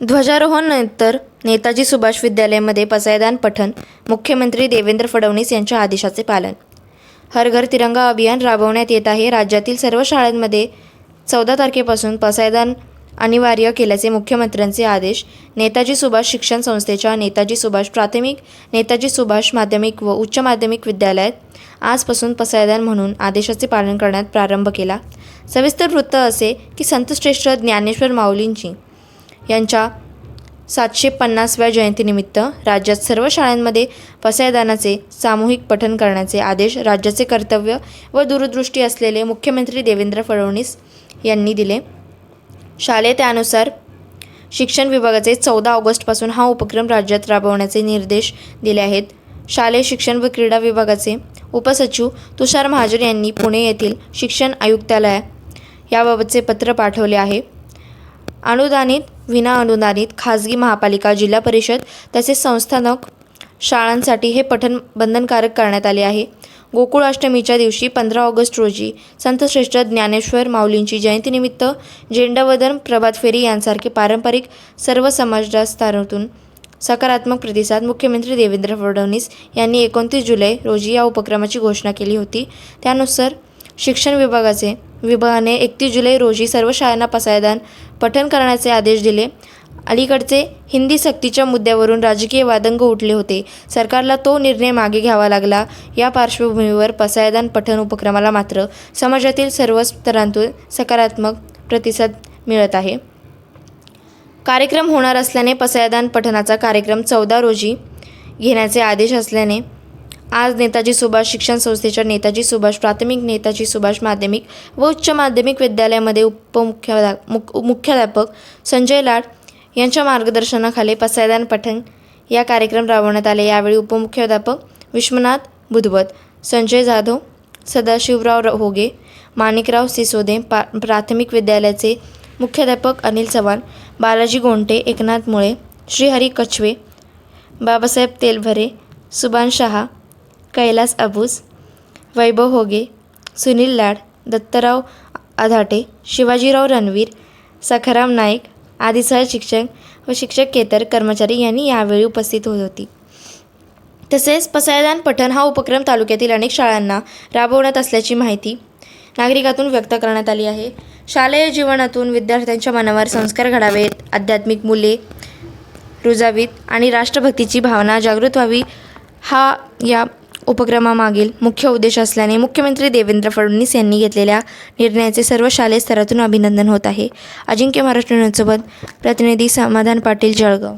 ध्वजारोहणानंतर नेताजी सुभाष विद्यालयामध्ये पसायदान पठण मुख्यमंत्री देवेंद्र फडणवीस यांच्या आदेशाचे पालन. हर घर तिरंगा अभियान राबवण्यात येत आहे. राज्यातील सर्व शाळांमध्ये चौदा तारखेपासून पसायदान अनिवार्य केल्याचे मुख्यमंत्र्यांचे आदेश नेताजी सुभाष शिक्षण संस्थेच्या नेताजी सुभाष प्राथमिक नेताजी सुभाष माध्यमिक व उच्च माध्यमिक विद्यालयात आजपासून पसायदान म्हणून आदेशाचे पालन करण्यात प्रारंभ केला. सविस्तर वृत्त असे की संतश्रेष्ठ ज्ञानेश्वर माऊलींची यांच्या सातशे पन्नासव्या जयंतीनिमित्त राज्यात सर्व शाळांमध्ये पसायदानाचे सामूहिक पठण करण्याचे आदेश राज्याचे कर्तव्य व दूरदृष्टी असलेले मुख्यमंत्री देवेंद्र फडणवीस यांनी दिले. शालेय त्यानुसार शिक्षण विभागाचे चौदा ऑगस्टपासून हा उपक्रम राज्यात राबवण्याचे निर्देश दिले आहेत. शालेय शिक्षण व क्रीडा विभागाचे उपसचिव तुषार महाजन यांनी पुणे येथील शिक्षण आयुक्तालय याबाबतचे पत्र पाठवले आहे. अनुदानित विना अनुदानित खाजगी महापालिका जिल्हा परिषद तसेच संस्थानक शाळांसाठी हे पठण बंधनकारक करण्यात आले आहे. गोकुळाष्टमीच्या दिवशी पंधरा ऑगस्ट रोजी संतश्रेष्ठ ज्ञानेश्वर माऊलींची जयंतीनिमित्त झेंडावदन प्रभात फेरी यांसारखे पारंपरिक सर्व समाजस्थानातून सकारात्मक प्रतिसाद मुख्यमंत्री देवेंद्र फडणवीस यांनी एकोणतीस जुलै रोजी या उपक्रमाची घोषणा केली होती. त्यानुसार शिक्षण विभागाचे विभागाने एकतीस जुलै रोजी सर्व शाळांना पसायदान पठण करण्याचे आदेश दिले. अलीकडचे हिंदी सक्तीच्या मुद्द्यावरून राजकीय वादंग उठले होते. सरकारला तो निर्णय मागे घ्यावा लागला. या पार्श्वभूमीवर पसायदान पठण उपक्रमाला मात्र समाजातील सर्व स्तरांतून सकारात्मक प्रतिसाद मिळत आहे. कार्यक्रम होणार असल्याने पसायदान पठणाचा कार्यक्रम चौदा रोजी घेण्याचे आदेश असल्याने आज नेताजी सुभाष शिक्षण संस्थेच्या नेताजी सुभाष प्राथमिक नेताजी सुभाष माध्यमिक व उच्च माध्यमिक विद्यालयामध्ये उपमुख्या मुख मुख्याध्यापक संजय लाड यांच्या मार्गदर्शनाखाली पसायदान पठण या कार्यक्रम राबवण्यात आले. यावेळी उपमुख्याध्यापक विश्वनाथ बुधवत संजय जाधव सदाशिवराव होगे माणिकराव सिसोदे पा प्राथमिक विद्यालयाचे मुख्याध्यापक अनिल चव्हाण बालाजी गोंटे एकनाथ मुळे श्रीहरी कछवे बाबासाहेब तेलभरे सुभान शहा कैलास अबूस वैभव होगे सुनील लाड दत्तराव आधाटे शिवाजीराव रणवीर सखाराम नाईक आदी शिक्षक व शिक्षकेतर कर्मचारी यांनी यावेळी उपस्थित होत होती. तसेच पसायदान पठण हा उपक्रम तालुक्यातील अनेक शाळांना राबवण्यात असल्याची माहिती नागरिकातून व्यक्त करण्यात आली आहे. शालेय जीवनातून विद्यार्थ्यांच्या मनावर संस्कार घडावेत आध्यात्मिक मूल्ये रुजावीत आणि राष्ट्रभक्तीची भावना जागृत व्हावी हा या उपक्रमामागील मुख्य उद्देश असल्याने मुख्यमंत्री देवेंद्र फडणवीस यांनी घेतलेल्या निर्णयाचे सर्व शालेय स्तरातून अभिनंदन होत आहे. अजिंक्य महाराष्ट्र न्यूजसोबत प्रतिनिधी समाधान पाटील जळगाव.